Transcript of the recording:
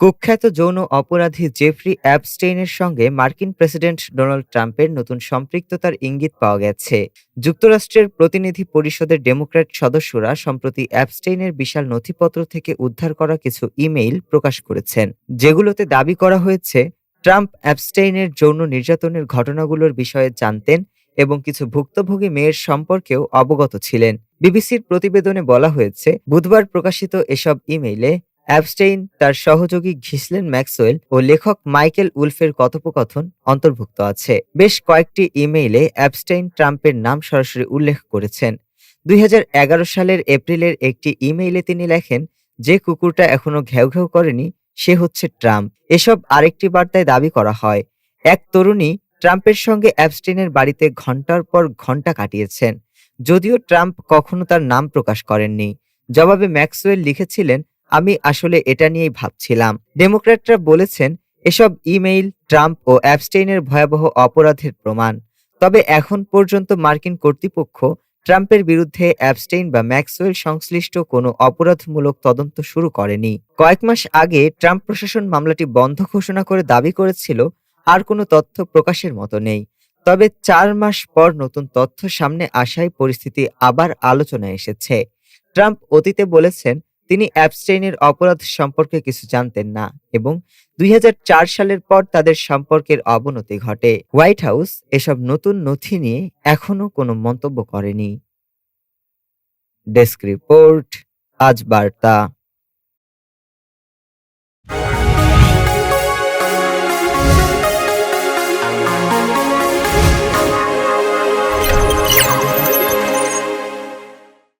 কুখ্যাত যৌন অপরাধী জেফরি অ্যাপস্টেইনের সঙ্গে মার্কিন প্রেসিডেন্ট ডোনাল্ড ট্রাম্পের নতুন সম্পৃক্ততার ইঙ্গিত পাওয়া গেছে। যুক্তরাষ্ট্রের প্রতিনিধি পরিষদের ডেমোক্র্যাট সদস্যরা সম্প্রতি অ্যাপস্টেইনের বিশাল নথিপত্র থেকে উদ্ধার করা কিছু ইমেইল প্রকাশ করেছেন, যেগুলোতে দাবি করা হয়েছে, ট্রাম্প অ্যাপস্টেইনের যৌন নির্যাতনের ঘটনাগুলোর বিষয়ে জানতেন এবং কিছু ভুক্তভোগী মেয়ের সম্পর্কেও অবগত ছিলেন। বিবিসির প্রতিবেদনে বলা হয়েছে, বুধবার প্রকাশিত এসব ইমেইলে অ্যাবস্টেইন তার সহযোগী ঘিসলেন ম্যাক্সওয়েল ও লেখক মাইকেল উলফের কথোপকথন অন্তর্ভুক্ত আছে। বেশ কয়েকটি ইমেইলে অ্যাবস্টেইন ট্রাম্পের নাম সরাসরি উল্লেখ করেছেন। দুই হাজার এগারো সালের এপ্রিলের একটি ইমেইলে তিনি লেখেন, যে কুকুরটা এখনও ঘেউ ঘেউ করেনি, সে হচ্ছে ট্রাম্প। এসব আরেকটি বার্তায় দাবি করা হয়, এক তরুণী ট্রাম্পের সঙ্গে অ্যাবস্টেইনের বাড়িতে ঘণ্টার পর ঘণ্টা কাটিয়েছেন। যদিও ট্রাম্প কখনো তার নাম প্রকাশ করেননি। জবাবে ম্যাক্সওয়েল লিখেছিলেন আমি আসলে এটা নিয়েই ভাবছিলাম। ডেমোক্র্যাটরা বলেছেন, এসব ইমেইল, ট্রাম্প ও অ্যাবস্টেইনের ভয়াবহ অপরাধের প্রমাণ। তবে এখন পর্যন্ত মার্কিন কর্তৃপক্ষ ট্রাম্পের বিরুদ্ধে অ্যাবস্টেইন বা ম্যাক্সওয়েল সংশ্লিষ্ট কোনো অপরাধমূলক তদন্ত শুরু করেনি। কয়েক মাস আগে ট্রাম্প প্রশাসন মামলাটি বন্ধ ঘোষণা করে দাবি করেছিল, আর কোনো তথ্য প্রকাশের মতো নেই। তবে চার মাস পর নতুন তথ্য সামনে আসায় পরিস্থিতি আবার আলোচনায় এসেছে। ট্রাম্প অতীতে বলেছেন তিনি অ্যাবস্টেইনের অপরাধ সম্পর্কে কিছু জানতেন না এবং দুই হাজার চার সালের পর তাদের সম্পর্কের অবনতি ঘটে। হোয়াইট হাউস এসব নতুন নথি নিয়ে এখনও কোনো মন্তব্য করেনি। ডেস্ক রিপোর্ট, আজ বার্তা।